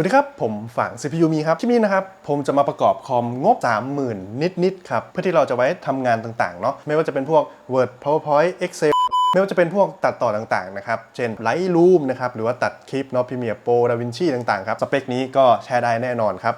วัสดีครับ ผมฝาง CPU มีครับ ที่นี่นะครับ ผมจะมาประกอบคอมงบ 30,000 นิด ๆ ครับ เพื่อที่เราจะไว้ทำงานต่าง ๆ เนาะไม่ว่าจะเป็นพวก Word PowerPoint Excel ไม่ว่าจะเป็นพวกตัดต่อต่างๆนะครับ เช่น Lightroom นะครับ หรือว่าตัดคลิปเนาะ Premiere Pro DaVinci ต่าง ๆ ครับ สเปคนี้ก็แชร์ได้แน่นอนครับ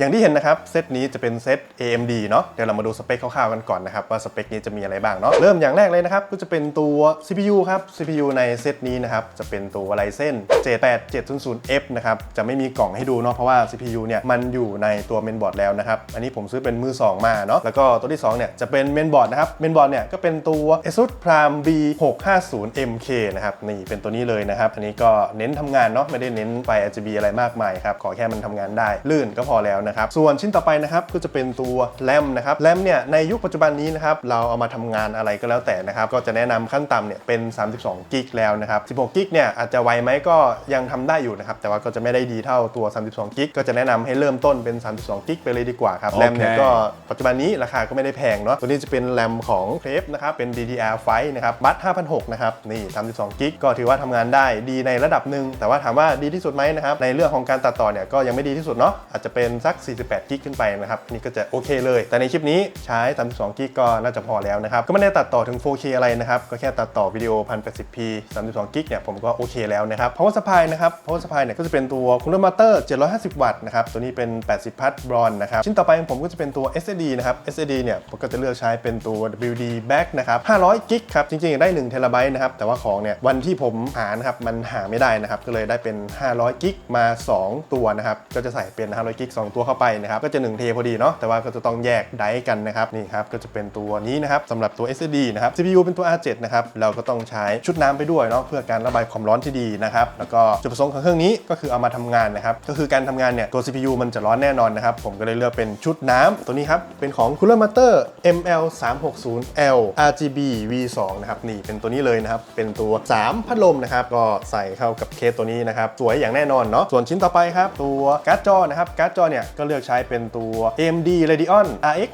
อย่างที่เห็นนะครับเซตนี้จะเป็นเซต AMD เนาะเดี๋ยวเรามาดูสเปคคร่าวๆกันก่อนนะครับว่าสเปคนี้จะมีอะไรบ้างเนาะเริ่มอย่างแรกเลยนะครับก็จะเป็นตัว CPU ครับ CPU ในเซตนี้นะครับจะเป็นตัว Ryzen 78700F นะครับจะไม่มีกล่องให้ดูเนาะเพราะว่า CPU เนี่ยมันอยู่ในตัวเมนบอร์ดแล้วนะครับอันนี้ผมซื้อเป็นมือ2 มาเนาะแล้วก็ตัวที่2เนี่ยจะเป็นเมนบอร์ดนะครับเมนบอร์ดเนี่ยก็เป็นตัว ASUS Prime B650MK นะครับนี่เป็นตัวนี้เลยนะครับอันนี้ก็เน้นทำงานเนาะไม่ได้เน้นไฟ RGB อะไรมากมายครับขอแค่มันทำงานได้ลื่นก็พอแล้วนะครับ ส่วนชิ้นต่อไปนะครับก็จะเป็นตัวแรมนะครับแรมเนี่ยในยุคปัจจุบันนี้นะครับเราเอามาทำงานอะไรก็แล้วแต่นะครับก็จะแนะนำขั้นต่ำเนี่ยเป็น 32 กิกแล้วนะครับ16 กิกเนี่ยอาจจะไวไหมก็ยังทำได้อยู่นะครับแต่ว่าก็จะไม่ได้ดีเท่าตัว 32 กิกก็จะแนะนำให้เริ่มต้นเป็น 32 กิกไปเลยดีกว่าครับแรมเนี่ยก็ปัจจุบันนี้ราคาก็ไม่ได้แพงเนาะตัวนี้จะเป็นแรมของเครปนะครับเป็น DDR5 นะครับบัต5,600นะครับนี่32 กิกก็ถือว่าทำงานได้ดีในระดับหนึ่งแต่ว่าถามว่าดีที่สุดไหมนะครับในเรื่องของการตัดต่อเนี่ยก็ยังไม่ดีที่สุดเนาะอาจจะเป็นสัก48กิกขึ้นไปนะครับนี่ก็จะโอเคเลย แต่ในคลิปนี้ใช้32กิกก็น่าจะพอแล้วนะครับก็ไม่ได้ตัดต่อถึง 4K อะไรนะครับก็แค่ตัดต่อวิดีโอ 1080p 32กิกเนี่ยผมก็โอเคแล้วนะครับ power supply นะครับ power supply เนี่ยก็จะเป็นตัว cooler motor 750 วัตต์นะครับตัวนี้เป็น 80 พัทบรอนนะครับชิ้นต่อไปของผมก็จะเป็นตัว SSD นะครับ SSD เนี่ยผมก็จะเลือกใช้เป็นตัว WD back นะครับ500กิกครับจริงๆได้1เทราไบต์นะครับแต่ว่าของเนี่ยวันที่ผมหานะครับมันหาไม่ได้นะครับก็เลยได้เป็น 500กิกมา 2 ตัวนะครับก็จะใส่เป็น 500กิก2ตัวเข้าไปนะครับก็จะ1เทพอดีเนาะแต่ว่าก็จะต้องแยกไดร์กันนะครับนี่ครับก็จะเป็นตัวนี้นะครับสำหรับตัว SSD นะครับ CPU เป็นตัว R7 นะครับเราก็ต้องใช้ชุดน้ำไปด้วยเนาะเพื่อการระบายความร้อนที่ดีนะครับแล้วก็จุดประสงค์ของเครื่องนี้ก็คือเอามาทำงานนะครับก็คือการทำงานเนี่ยตัว CPU มันจะร้อนแน่นอนนะครับผมก็เลยเลือกเป็นชุดน้ำตัวนี้ครับเป็นของ Cooler Master ML 3 6 0 L RGB V2 นะครับนี่เป็นตัวนี้เลยนะครับเป็นตัว 3 พัดลมนะครับก็ใส่เข้ากับเคสตัวนี้นะครับสวยอย่างแน่นอนเนาะส่วนชิ้นต่อไปครับตัวการ์ดจอนะครับการ์ดจอเนี่ยก็เลือกใช้เป็นตัว AMD Radeon RX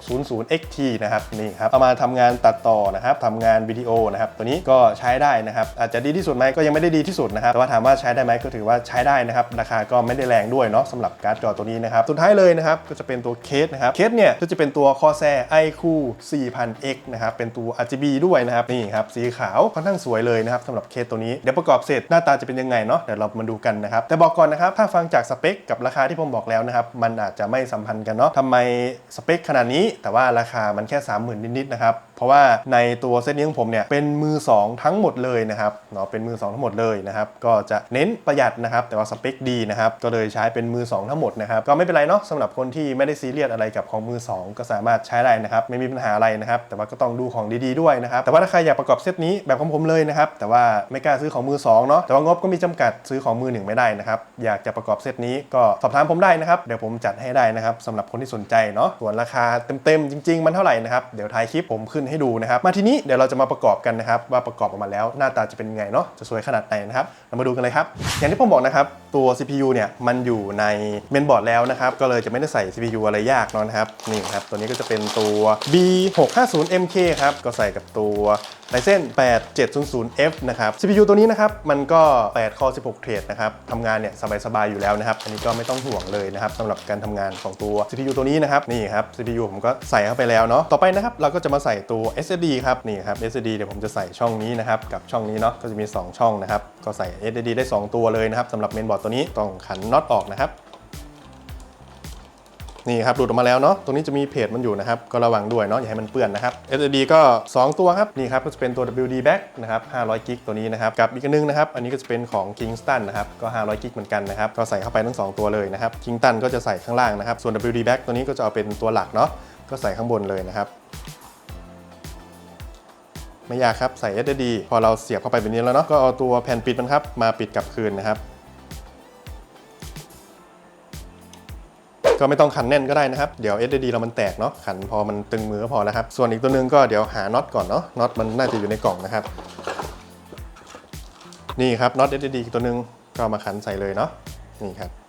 6600 XT นะครับนี่ครับเอามาทำงานตัดต่อนะครับทำงานวิดีโอนะครับตัวนี้ก็ใช้ได้นะครับอาจจะดีที่สุดไหมก็ยังไม่ได้ดีที่สุดนะครับแต่ว่าถามว่าใช้ได้ไหมก็ถือว่าใช้ได้นะครับราคาก็ไม่ได้แรงด้วยเนาะสำหรับการ์ดจอตัวนี้นะครับสุดท้ายเลยนะครับก็จะเป็นตัวเคสนะครับเคสเนี่ยก็จะเป็นตัว Corsair iQ 4000X นะครับเป็นตัว RGB ด้วยนะครับนี่ครับสีขาวค่อนข้างสวยเลยนะครับสำหรับเคสตัวนี้เดี๋ยวประกอบเสร็จหน้าตาจะเป็นยังไงเนาะเดี๋ยวเรามาดูกันนะครับแต่บอกก่อนนะครับถ้าฟังจากสเปคกับราคาที่ผมบอกแล้วนะครับมันอาจจะไม่สัมพันธ์กันเนาะทำไมสเปคขนาดนี้ แต่ว่าราคามันแค่ 30,000 นิดๆนะครับ ราะว่าในตัวเซตนี้ของผมเนี่ยเป็นมือ 2 ทั้งหมดเลยนะครับเนาะเป็นมือ 2 ทั้งหมดเลยนะครับก็จะเน้นประหยัดนะครับแต่ว่าสเปคดีนะครับก็เลยใช้เป็นมือ 2 ทั้งหมดนะครับก็ไม่เป็นไรเนาะสำหรับคนที่ไม่ได้ซีเรียสอะไรกับของมือ 2 ก็สามารถใช้ได้นะครับไม่มีปัญหาอะไรนะครับแต่ว่าก็ต้องดูของดีๆด้วยนะครับแต่ว่าถ้าใครอยากประกอบเซตนี้แบบของผมเลยนะครับแต่ว่าไม่กล้าซื้อของมือ2เนาะแต่ว่างบก็มีจำกัดซื้อของมือหนึ่งไม่ได้นะครับอยากจะประกอบเซตนี้ก็สอบถามผมได้นะครับเดี๋ยวผมจัดให้ได้นะครับสำหรับคนที่สนใจเนาะส่วนราคาเต็มๆจริง ๆ มันเท่าไหร่นะครับเดี๋ยวท้ายคลิปผมขึ้นให้ดูนะครับ มาทีนี้เดี๋ยวเราจะมาประกอบกันนะครับ ว่าประกอบออกมาแล้วหน้าตาจะเป็นยังไงเนาะจะสวยขนาดไหนนะครับ เรามาดูกันเลยครับ อย่างที่ผมบอกนะครับ ตัว CPU เนี่ยมันอยู่ในเมนบอร์ดแล้วนะครับ ก็เลยจะไม่ได้ใส่ CPU อะไรยากเนาะนะครับนี่ครับตัวนี้ก็จะเป็นตัว B650MK ครับก็ใส่กับตัว Ryzen 8700F นะครับ CPU ตัวนี้นะครับ มันก็8 core 16 เทรดนะครับทำงานเนี่ยสบาย ๆ อยู่แล้วนะครับ อันนี้ก็ไม่ต้องห่วงเลยนะครับสำหรับการทำงานของตัว CPU ตัวนี้นะครับ นี่ครับ CPU ผมก็ใส่เข้าไปแล้วเนาะ ต่อไปนะครับ เราก็จะมาใส่ตัว SSD ครับนี่ครับ SSD เดี๋ยวผมจะใส่ช่องนี้นะครับกับช่องนี้เนาะก็จะมี 2 ช่องนะครับก็ใส่ SSD ได้ 2 ตัวเลยนะครับสำหรับเมนบอร์ดตัวนี้ต้องขันน็อตออกนะครับนี่ครับหลุดออกมาแล้วเนาะ ตรงนี้จะมีเพจมันอยู่นะครับ ก็ระวังด้วยเนาะ อย่าให้มันเปื้อนนะครับ SSD ก็ 2 ตัวครับ นี่ครับ ก็จะเป็นตัว WD back นะครับ500กิกตัวนี้นะครับ กับอีกอันนึงนะครับ อันนี้ก็จะเป็นของ Kingston นะครับ ก็ 500กิกเหมือนกันนะครับ ก็ใส่เข้าไปทั้ง 2 ตัวเลยนะครับ Kingston ก็จะใส่ข้างล่างนะครับ ส่วน WD back ตัวนี้ก็จะเอาเป็นตัวหลักเนาะ ก็ใส่ข้างบนเลยนะครับ ไม่ยากครับใส่ SSD พอเราเสียบเข้าไปแบบนี้แล้วเนาะก็เอาตัวแผ่นปิดมันครับมาปิดกลับคืนนะครับก็ไม่ต้องขันแน่นก็ได้นะครับ เดี๋ยว SSD เรามันแตกเนาะขันพอมันตึงมือก็พอแล้วครับ ส่วนอีกตัวนึงก็เดี๋ยวหาน็อตก่อนเนาะน็อตมันน่าจะอยู่ในกล่องนะครับ นี่ครับน็อต SSD อีตัวนึงก็เอามาขันใส่เลยเนาะนี่ครับ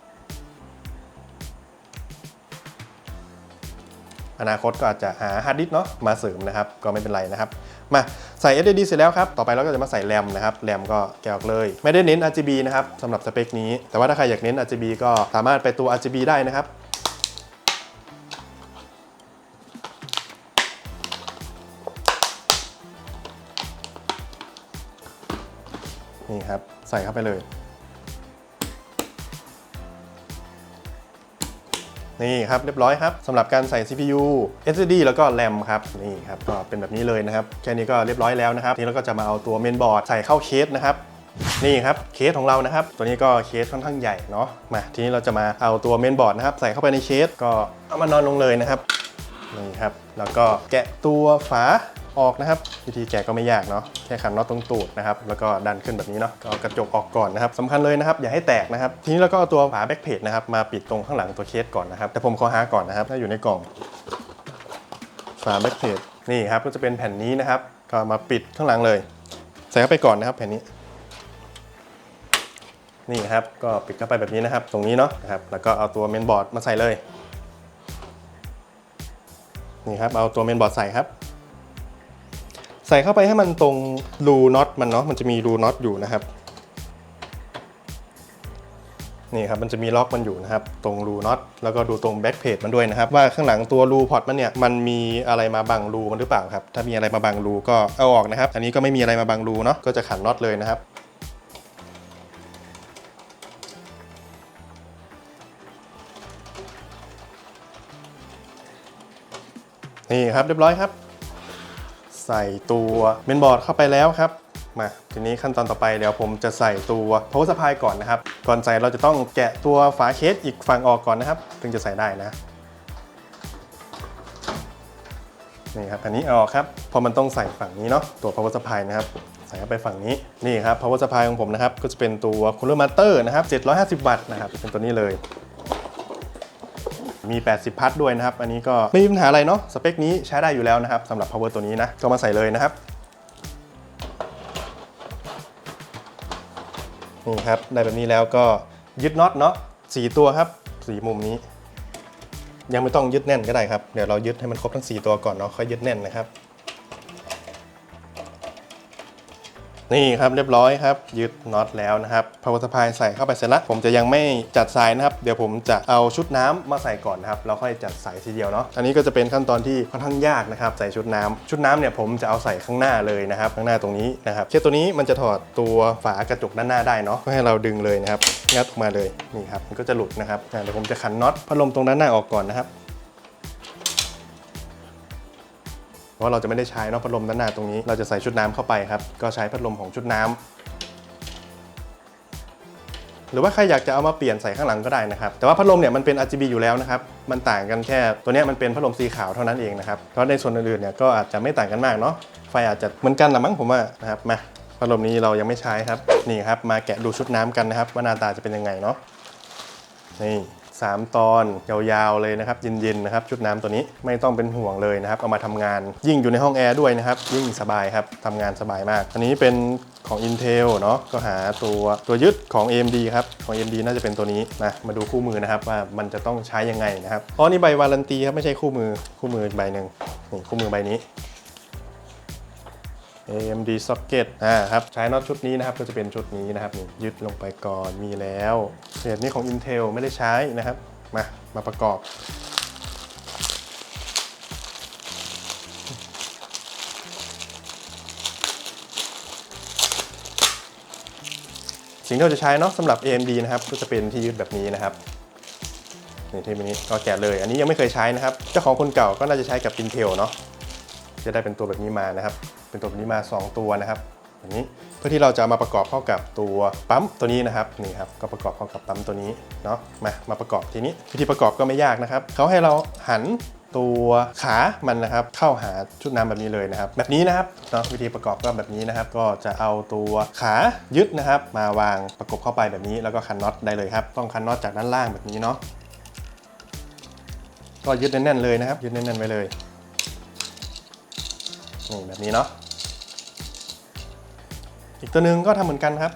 อนาคตก็อาจจะหาฮาร์ดดิสก์เนาะมาเสริมนะครับ ก็ไม่เป็นไรนะครับ มาใส่ SSD เสร็จแล้วครับ ต่อไปเราก็จะมาใส่แรมนะครับแรมก็แกะออกเลย ไม่ได้เน้น RGB นะครับสำหรับสเปคนี้ แต่ว่าถ้าใครอยากเน้น RGB ก็สามารถไปตัว RGB ได้นะครับนี่ครับ ใส่เข้าไปเลย นี่ครับเรียบร้อยครับสำหรับการใส่ CPU SSD แล้วก็ RAM ครับนี่ครับก็เป็นแบบนี้เลยนะครับแค่นี้ก็เรียบร้อยแล้วนะครับทีนี้เราก็จะมาเอาตัวเมนบอร์ดใส่เข้าเคสนะครับนี่ครับเคสของเรานะครับ ตัวนี้ก็เคสค่อนข้างใหญ่เนาะมาทีนี้เราจะมาเอาตัวเมนบอร์ดนะครับใส่เข้าไปในเคสก็เอามานอนลงเลยนะครับนี่ครับแล้วก็แกะตัวฝา ออกนะครับ วิธีแกะก็ไม่ยากเนาะแค่ขันน็อตตรงตูดนะครับแล้วก็ดันขึ้นแบบนี้เนาะก็เอากระจกออกก่อนนะครับสำคัญเลยนะครับอย่าให้แตกนะครับทีนี้เราก็เอาตัวฝาแบ็กเพจนะครับมาปิดตรงข้างหลังตัวเคสก่อนนะครับแต่ผมขอหาก่อนนะครับถ้าอยู่ในกล่องฝาแบ็กเพจนี่ครับก็จะเป็นแผ่นนี้นะครับ ก็มาปิดข้างหลังเลย ใส่เข้าไปก่อนนะครับแผ่นนี้ นี่ครับก็ปิดเข้าไปแบบนี้นะครับ ตรงนี้เนาะนะครับแล้วก็เอาตัวเมนบอร์ดมาใส่เลยนี่ครับเอาตัวเมนบอร์ดใส่ครับ ใส่เข้าไปให้มันตรงรูน็อตมันเนาะมันจะมีรูน็อตอยู่นะครับนี่ครับมันจะมีล็อกมันอยู่นะครับ ตรงรูน็อตแล้วก็ดูตรงแบ็กเพจมันด้วยนะครับ ว่าข้างหลังตัวรูพอร์ตมันเนี่ยมันมีอะไรมาบังรูมันหรือเปล่าครับ ถ้ามีอะไรมาบังรูก็เอาออกนะครับ อันนี้ก็ไม่มีอะไรมาบังรูเนาะก็จะขันน็อตเลยนะครับนี่ครับเรียบร้อยครับ ใส่ตัวเมนบอร์ดเข้าไปแล้วครับมาทีนี้ขั้นตอนต่อไปเดี๋ยวผมจะใส่ตัว power supply ก่อนนะครับ ก่อนใส่เราจะต้องแกะตัวฝาเคสอีกฝั่งออกก่อนนะครับ ถึงจะใส่ได้นะนี่ครับอันนี้ออกครับพราะมันต้องใส่ฝั่งนี้เนาะตัว power supply นะครับใส่เข้าไปฝั่งนี้นี่ครับ power supply ของผมนะครับก็จะเป็นตัว cooler master นะครับ750 วัตต์นะครับเป็นตัวนี้เลย มี 80 พัทด้วยนะครับ อันนี้ก็ไม่มีปัญหาอะไรเนาะ สเปคนี้ใช้ได้อยู่แล้วนะครับสำหรับ power ตัวนี้นะ ก็มาใส่เลยนะครับ นี่ครับ ได้แบบนี้แล้วก็ยึดน็อตเนาะสี่ตัวครับสี่มุมนี้ ยังไม่ต้องยึดแน่นก็ได้ครับ เดี๋ยวเรายึดให้มันครบทั้ง 4 ตัวก่อนเนาะ ค่อยยึดแน่นนะครับ นี่ครับเรียบร้อยครับยึดน็อตแล้วนะครับ power supply ใส่เข้าไปเสร็จแล้วผมจะยังไม่จัดสายนะครับ เดี๋ยวผมจะเอาชุดน้ำมาใส่ก่อนนะครับแล้วค่อยจัดสายทีเดียวเนาะอันนี้ก็จะเป็นขั้นตอนที่ค่อนข้างยากนะครับใส่ชุดน้ำชุดน้ำเนี่ยผมจะเอาใส่ข้างหน้าเลยนะครับ ข้างหน้าตรงนี้นะครับเคสตัวนี้มันจะถอดตัวฝากระจกด้านหน้าได้เนาะก็ให้เราดึงเลยนะครับงัดออกมาเลยนี่ครับมันก็จะหลุดนะครับเดี๋ยวผมจะขันน็อตพัดลมตรงด้านหน้าออกก่อนนะครับ เพราะว่าเราจะไม่ได้ใช้นอกพัดลมด้านหน้าตรงนี้ เราจะใส่ชุดน้ำเข้าไปครับ ก็ใช้พัดลมของชุดน้ำหรือว่าใครอยากจะเอามาเปลี่ยนใส่ข้างหลังก็ได้นะครับ แต่ว่าพัดลมเนี่ยมันเป็น RGB อยู่แล้วนะครับ มันต่างกันแค่ ตัวนี้มันเป็นพัดลมสีขาวเท่านั้นเองนะครับ เพราะในส่วนอื่นๆเนี่ยก็อาจจะไม่ต่างกันมากเนาะ ไฟอาจจะเหมือนกันละมั้งผมว่านะครับ มาพัดลมนี้เรายังไม่ใช้ครับ นี่ครับ มาแกะดูชุดน้ำกันนะครับว่าหน้าตาจะเป็นยังไงเนาะ นี่ สามตอนยาวๆเลยนะครับเย็นๆนะครับชุดน้ำตัวนี้ไม่ต้องเป็นห่วงเลยนะครับเอามาทำงานยิ่งอยู่ในห้องแอร์ด้วยนะครับยิ่งสบายครับทำงานสบายมาก อันนี้เป็นของ Intel เนาะก็หาตัวตัวยึดของ AMD ครับของ AMD น่าจะเป็นตัวนี้นะมาดูคู่มือนะครับว่ามันจะต้องใช้ยังไงนะครับอ๋อนี่ใบวารันตีครับไม่ใช่คู่มือคู่มือใบหนึ่งนี่คู่มือใบนี้ AMD socket อ่าครับใช้น็อตชุดนี้นะครับก็จะเป็นชุดนี้นะครับยึดลงไปก่อนมีแล้วเศษนี้ของ Intel ไม่ได้ใช้นะครับ มามาประกอบสิ่งที่เราจะใช้เนาะสำหรับ AMD นะครับก็จะเป็นที่ยึดแบบนี้นะครับนี่ที่นี้ก็แกะเลย อันนี้ยังไม่เคยใช้นะครับ เจ้าของคนเก่าก็น่าจะใช้กับ Intel เนาะจะได้เป็นตัวแบบนี้มานะครับ เป็นตัวแบบนี้มา 2 ตัวนะครับแบบนี้เพื่อที่เราจะมาประกอบเข้ากับตัวปั๊มตัวนี้นะครับนี่ครับก็ประกอบเข้ากับปั๊มตัวนี้เนาะมามาประกอบทีนี้วิธีประกอบก็ไม่ยากนะครับเขาให้เราหันตัวขามันนะครับเข้าหาชุดน้ำแบบนี้เลยนะครับ แบบนี้นะครับเนาะวิธีประกอบก็แบบนี้นะครับ ก็จะเอาตัวขายึดนะครับ มาวางประกบเข้าไปแบบนี้แล้วก็คันน็อตได้เลยครับ ต้องคันน็อตจากด้านล่างแบบนี้เนาะก็ยึดแน่นๆเลยนะครับ ยึดแน่นๆไว้เลยนี่แบบนี้เนาะ อีกตัวหนึ่งก็ทำเหมือนกันครับ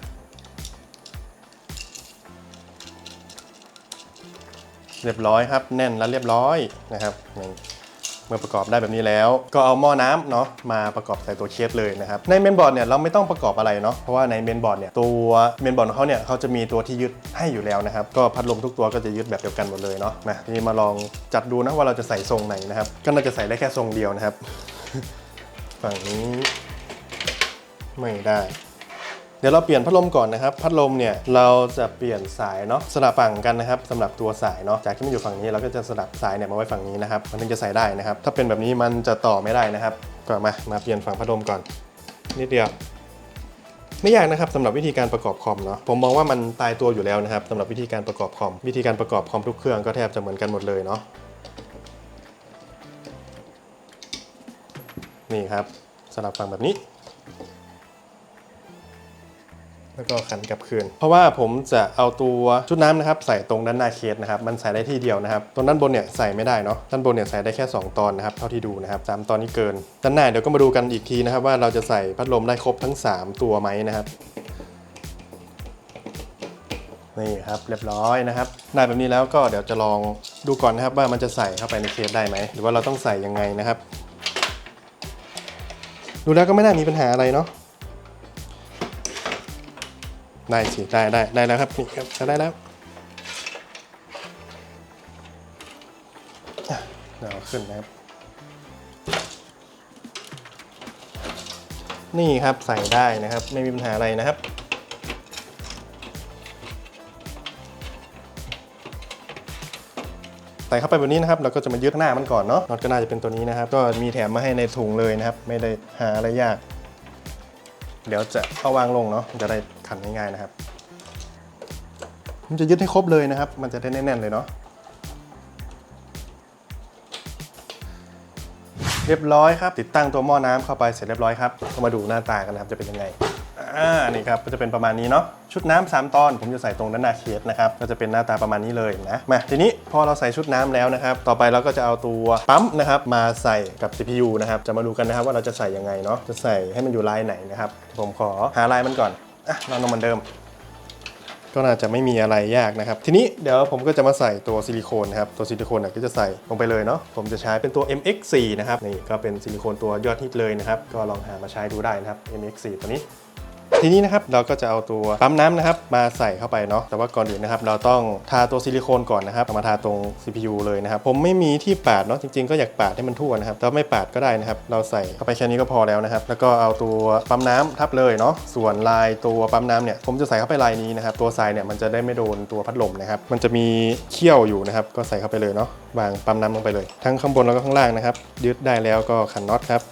เรียบร้อยครับ แน่นแล้วเรียบร้อยนะครับเมื่อประกอบได้แบบนี้แล้ว ก็เอาหม้อน้ำเนาะมาประกอบใส่ตัวเคสเลยนะครับในเมนบอร์ดเนี่ยเราไม่ต้องประกอบอะไรเนาะเพราะว่าในเมนบอร์ดเนี่ยตัวเมนบอร์ดของเขาเนี่ยเขาจะมีตัวที่ยึดให้อยู่แล้วนะครับก็พัดลมทุกตัวก็จะยึดแบบเดียวกันหมดเลยเนาะมาทีนี้มาลองจัดดูนะว่าเราจะใส่ทรงไหนนะครับก็น่าจะใส่ได้แค่ทรงเดียวนะครับ ฝั่งนี้ไม่ได้ เดี๋ยวเราเปลี่ยนพัดลมก่อนนะครับ พัดลมเนี่ยเราจะเปลี่ยนสายเนาะสลับฝั่งกันนะครับสำหรับตัวสายเนาะจากที่มันอยู่ฝั่งนี้เราก็จะสลับสายเนี่ยมาไว้ฝั่งนี้นะครับมันถึงจะใส่ได้นะครับ ถ้าเป็นแบบนี้มันจะต่อไม่ได้นะครับก็มามาเปลี่ยนฝั่งพัดลมก่อนนิดเดียวไม่ยากนะครับสำหรับวิธีการประกอบคอมเนาะผมมองว่ามันตายตัวอยู่แล้วนะครับสำหรับวิธีการประกอบคอม วิธีการประกอบคอมทุกเครื่องก็แทบจะเหมือนกันหมดเลยเนาะนี่ครับสลับฝั่งแบบนี้ แล้วก็ขันกลับคืน เพราะว่าผมจะเอาตัวชุดน้ำนะครับใส่ตรงด้านหน้าเคสนะครับมันใส่ได้ที่เดียวนะครับตรงด้านบนเนี่ยใส่ไม่ได้เนาะด้านบนเนี่ยใส่ได้แค่ 2 ตอนนะครับเท่าที่ดูนะครับสามตอนนี้เกินด้านหน้าเดี๋ยวก็มาดูกันอีกทีนะครับว่าเราจะใส่พัดลมได้ครบทั้ง 3 ตัวไหมนะครับนี่ครับเรียบร้อยนะครับได้แบบนี้แล้วก็เดี๋ยวจะลองดูก่อนนะครับว่ามันจะใส่เข้าไปในเคสได้ไหมหรือว่าเราต้องใส่ยังไงนะครับ ดูแล้วก็ไม่น่ามีปัญหาอะไรเนาะ ได้สิได้ได้ได้แล้วครับนี่ครับใช้ได้แล้วเดี๋ยวเอาขึ้นนะครับ นี่ครับใส่ได้นะครับ ไม่มีปัญหาอะไรนะครับใส่เข้าไปแบบนี้นะครับเราก็จะมายึดหน้ามันก่อนเนาะน็อตก็น่าจะเป็นตัวนี้นะครับ ก็มีแถมมาให้ในถุงเลยนะครับ ไม่ได้หาอะไรยาก เดี๋ยวจะเอาวางลงเนาะจะได้ขันง่ายๆนะครับ มันจะยึดให้ครบเลยนะครับ มันจะได้แน่นๆเลยเนาะเรียบร้อยครับ ติดตั้งตัวหม้อน้ำเข้าไปเสร็จเรียบร้อยครับเรามาดูหน้าตากันนะครับจะเป็นยังไง อ่านี่ครับก็จะเป็นประมาณนี้เนาะชุดน้ำสามตอนผมจะใส่ตรงด้านหน้าเคสนะครับก็จะเป็นหน้าตาประมาณนี้เลยนะมาทีนี้พอเราใส่ชุดน้ำแล้วนะครับ ต่อไปเราก็จะเอาตัวปั๊มนะครับมาใส่กับ CPU นะครับจะมาดูกันนะครับว่าเราจะใส่ยังไงเนาะจะใส่ให้มันอยู่ลายไหนนะครับผมขอหาลายมันก่อนอะเรานำเหมือนเดิมก็น่าจะไม่มีอะไรยากนะครับ ทีนี้เดี๋ยวผมก็จะมาใส่ตัวซิลิโคนนะครับตัวซิลิโคนเนี่ยก็จะใส่ลงไปเลยเนาะผมจะใช้เป็นตัว MX4 นะครับนี่ก็เป็นซิลิโคนตัวยอดฮิตเลยนะครับ ก็ลองหามาใช้ดูได้นะครับ MX4 ตัวนี้ ทีนี้นะครับเราก็จะเอาตัวปั๊มน้ำนะครับมาใส่เข้าไปเนาะแต่ว่าก่อนอื่นนะครับเราต้องทาตัวซิลิโคนก่อนนะครับเอามาทาตรง CPU เลยนะครับผมไม่มีที่ปาดเนาะจริงๆก็อยากปาดให้มันทั่วนะครับแต่ว่าไม่ปาดก็ได้นะครับเราใส่เข้าไปแค่นี้ก็พอแล้วนะครับแล้วก็เอาตัวปั๊มน้ำทับเลยเนาะส่วนลายตัวปั๊มน้ำเนี่ยผมจะใส่เข้าไปลายนี้นะครับตัวทรายเนี่ยมันจะได้ไม่โดนตัวพัดลมนะครับมันจะมีเขี้ยวอยู่นะครับก็ใส่เข้าไปเลยเนาะวางปั๊มน้ำลงไปเลย ทั้งข้างบนแล้วก็ข้างล่างนะครับยึดได้แล้วก็ขันน็อตครับ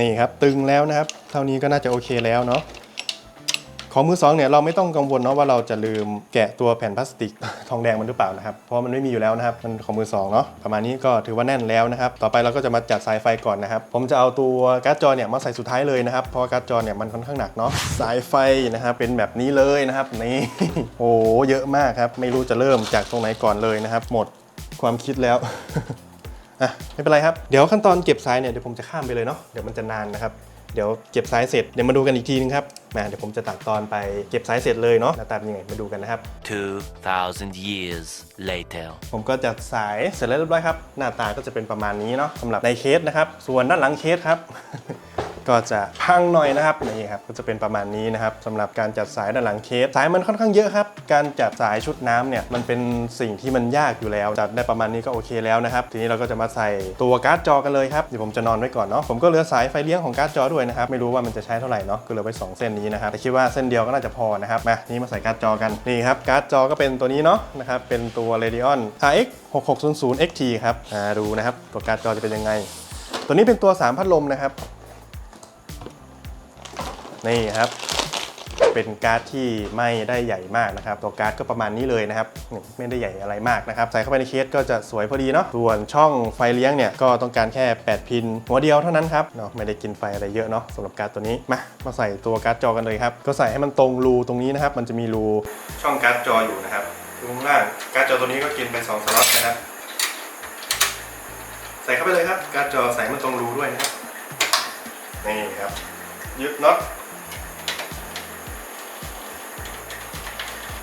นี่ครับตึงแล้วนะครับ เท่านี้ก็น่าจะโอเคแล้วเนาะของมือสองเนี่ยเราไม่ต้องกังวลเนาะว่าเราจะลืมแกะตัวแผ่นพลาสติกทองแดงมันหรือเปล่านะครับเพราะมันไม่มีอยู่แล้วนะครับมันของมือสองเนาะประมาณนี้ก็ถือว่าแน่นแล้วนะครับต่อไปเราก็จะมาจัดสายไฟก่อนนะครับผมจะเอาตัวการ์ดจอเนี่ยมาใส่สุดท้ายเลยนะครับเพราะว่าการ์ดจอเนี่ยมันค่อนข้างหนักเนาะสายไฟนะครับเป็นแบบนี้เลยนะครับนี่โอ้เยอะมากครับไม่รู้จะเริ่มจากตรงไหนก่อนเลยนะครับ หมดความคิดแล้ว อะไม่เป็นไรครับ เดี๋ยวขั้นตอนเก็บสายเนี่ยเดี๋ยวผมจะข้ามไปเลยเนาะเดี๋ยวมันจะนานนะครับเดี๋ยวเก็บสายเสร็จเดี๋ยวมาดูกันอีกทีนึงครับมาเดี๋ยวผมจะตัดตอนไปเก็บสายเสร็จเลยเนาะหน้าตาเป็นยังไงมาดูกันนะครับ 2,000 years later. ผมก็จัดสายเสร็จแล้วเรียบร้อยครับ หน้าตาก็จะเป็นประมาณนี้เนาะสำหรับในเคสนะครับ ส่วนด้านหลังเคสครับ ก็จะพังหน่อยนะครับนี่ครับก็จะเป็นประมาณนี้นะครับสำหรับการจัดสายด้านหลังเคสสายมันค่อนข้างเยอะครับ การจัดสายชุดน้ำเนี่ยมันเป็นสิ่งที่มันยากอยู่แล้วจัดได้ประมาณนี้ก็โอเคแล้วนะครับ ทีนี้เราก็จะมาใส่ตัวการ์ดจอกันเลยครับเดี๋ยวผมจะนอนไว้ก่อนเนาะผมก็เหลือสายไฟเลี้ยงของการ์ดจอด้วยนะครับไม่รู้ว่ามันจะใช้เท่าไหร่เนาะก็เหลือไว้สองเส้นนี้นะครับแต่คิดว่าเส้นเดียวก็น่าจะพอนะครับมานี่มาใส่การ์ดจอกันนี่ครับการ์ดจอก็เป็นตัวนี้เนาะนะครับเป็นตัว Radeon RX 6600 XT ครับดูนะครับตัวการ์ดจอจะเป็นยังไง ตัวนี้เป็นตัว 3 พัดลมนะครับ นี่ครับ เป็นการ์ดที่ไม่ได้ใหญ่มากนะครับ ตัวการ์ดก็ประมาณนี้เลยนะครับไม่ได้ใหญ่อะไรมากนะครับ ใส่เข้าไปในเคสก็จะสวยพอดีเนาะส่วนช่องไฟเลี้ยงเนี่ยก็ต้องการแค่ 8 พิน หัวเดียวเท่านั้นครับเนาะไม่ได้กินไฟอะไรเยอะเนาะสำหรับการ์ดตัวนี้มามาใส่ตัวการ์ดจอกันเลยครับก็ใส่ให้มันตรงรูตรงนี้นะครับ มันจะมีรูช่องการ์ดจออยู่นะครับตรงล่างการ์ดจอตัวนี้ก็กินไป2สล็อตนะครับใส่เข้าไปเลยครับ การ์ดจอใส่มันตรงรูด้วยนะครับนี่ครับยึดน็อต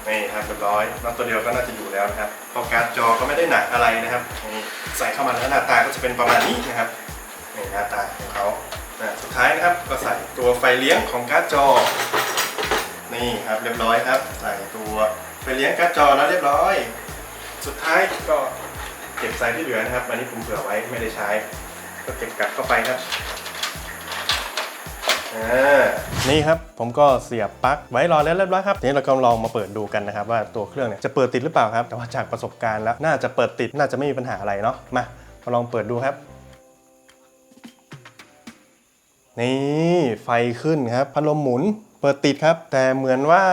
นี่ครับเรียบร้อยน็อตตัวเดียวก็น่าจะอยู่แล้วนะครับพอการ์ดจอก็ไม่ได้หนักอะไรนะครับนี่ใส่เข้ามาแล้วหน้าตาก็จะเป็นประมาณนี้นะครับนี่หน้าตาของเขาสุดท้ายนะครับก็ใส่ตัวไฟเลี้ยงของการ์ดจอ นี่ครับเรียบร้อยครับ ใส่ตัวไฟเลี้ยงการ์ดจอแล้วเรียบร้อย สุดท้ายก็เก็บใส่ที่เหลือนะครับ อันนี้ผมเผื่อไว้ไม่ได้ใช้ ก็เก็บกลับเข้าไปครับ นี่ครับผมก็เสียบปลั๊กไว้รอแล้วเรียบร้อยครับทีนี้เราก็ลองมาเปิดดูกันนะครับว่าตัวเครื่องเนี่ยจะเปิดติดหรือเปล่าครับ แต่ว่าจากประสบการณ์แล้วน่าจะเปิดติดน่าจะไม่มีปัญหาอะไรเนาะมามาลองเปิดดูครับ นี่ไฟขึ้นครับพัดลมหมุน เปิดติดครับ แต่เหมือนว่า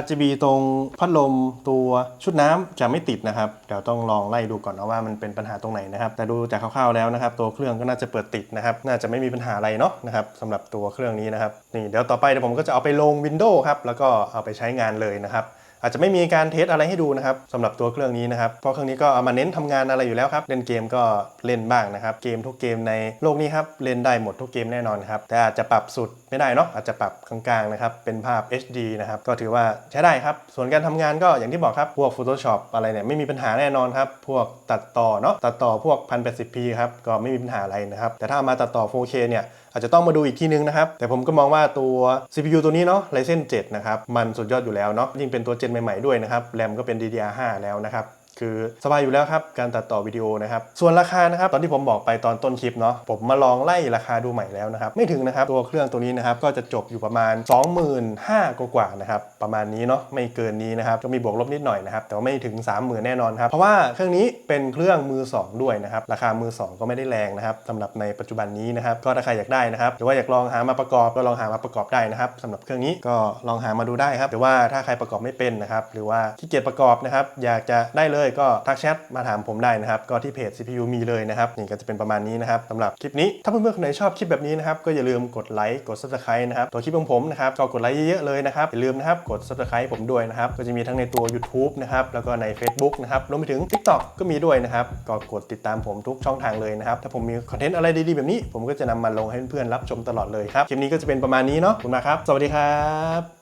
RGB ตรงพัดลมตัวชุดน้ำจะไม่ติดนะครับ เดี๋ยวต้องลองไล่ดูก่อนนะว่ามันเป็นปัญหาตรงไหนนะครับ แต่ดูจากคร่าวๆแล้วนะครับ ตัวเครื่องก็น่าจะเปิดติดนะครับ น่าจะไม่มีปัญหาอะไรเนาะนะครับสำหรับตัวเครื่องนี้นะครับ นี่เดี๋ยวต่อไปเดี๋ยวผมก็จะเอาไปลง Windows ครับ แล้วก็เอาไปใช้งานเลยนะครับ อาจจะไม่มีการเทสอะไรให้ดูนะครับสำหรับตัวเครื่องนี้นะครับเพราะเครื่องนี้ก็เอามาเน้นทำงานอะไรอยู่แล้วครับเล่นเกมก็เล่นบ้างนะครับเกมทุกเกมในโลกนี้ครับเล่นได้หมดทุกเกมแน่นอนครับแต่อาจจะปรับสุดไม่ได้เนาะอาจจะปรับกลางๆนะครับเป็นภาพ HD นะครับก็ถือว่าใช้ได้ครับส่วนการทำงานก็อย่างที่บอกครับพวก Photoshop อะไรเนี่ยไม่มีปัญหาแน่นอนครับพวกตัดต่อเนาะตัดต่อพวก 1080p ครับก็ไม่มีปัญหาอะไรนะครับแต่ถ้าเอามาตัดต่อ 4K เนี่ย อาจจะต้องมาดูอีกทีนึงนะครับ แต่ผมก็มองว่าตัว CPU ตัวนี้เนาะ Ryzen 7 นะครับ มันสุดยอดอยู่แล้วเนาะยิ่งเป็นตัวเจนใหม่ๆด้วยนะครับ แรมก็เป็น DDR5 แล้วนะครับ คือสบายอยู่แล้วครับ การตัดต่อวิดีโอนะครับ ส่วนราคานะครับ ตอนที่ผมบอกไปตอนต้นคลิปเนาะผมมาลองไล่ราคาดูใหม่แล้วนะครับ ไม่ถึงนะครับ ตัวเครื่องตัวนี้นะครับ ก็จะจบอยู่ประมาณ 25,000กว่าๆนะครับ ประมาณนี้เนาะไม่เกินนี้นะครับก็มีบวกลบนิดหน่อยนะครับแต่ว่าไม่ถึง 30,000 แน่นอนครับเพราะว่าเครื่องนี้เป็นเครื่องมือ 2 ด้วยนะครับราคามือ 2 ก็ไม่ได้แรงนะครับสำหรับในปัจจุบันนี้นะครับก็ถ้าใครอยากได้นะครับหรือว่าอยากลองหามาประกอบก็ลองหามาประกอบได้นะครับสำหรับเครื่องนี้ก็ลองหามาดูได้ครับหรือว่าถ้าใครประกอบไม่เป็นนะครับหรือว่าขี้เกียจประกอบนะครับอยากจะได้เลยก็ทักแชทมาถามผมได้นะครับ ก็ที่เพจ CPU มีเลยนะครับ นี่ก็จะเป็นประมาณนี้นะครับสำหรับคลิปนี้ ถ้าเพื่อนๆคนไหนชอบคลิปแบบนี้นะครับ ก็อย่าลืมกดไลค์ กด subscribe นะครับ ตัวคลิปของผมนะครับ ก็กดไลค์เยอะๆเลยนะครับ อย่าลืมนะครับ กด subscribe ผมด้วยนะครับ ก็จะมีทั้งในตัว YouTube นะครับ แล้วก็ใน Facebook นะครับรวมไปถึง TikTok ก็มีด้วยนะครับ ก็กดติดตามผมทุกช่องทางเลยนะครับ ถ้าผมมีคอนเทนต์อะไรดีๆแบบนี้ ผมก็จะนำมาลงให้เพื่อนๆรับชมตลอดเลยครับ คลิปนี้ก็จะเป็นประมาณนี้เนาะขอบคุณมากครับ สวัสดีครับ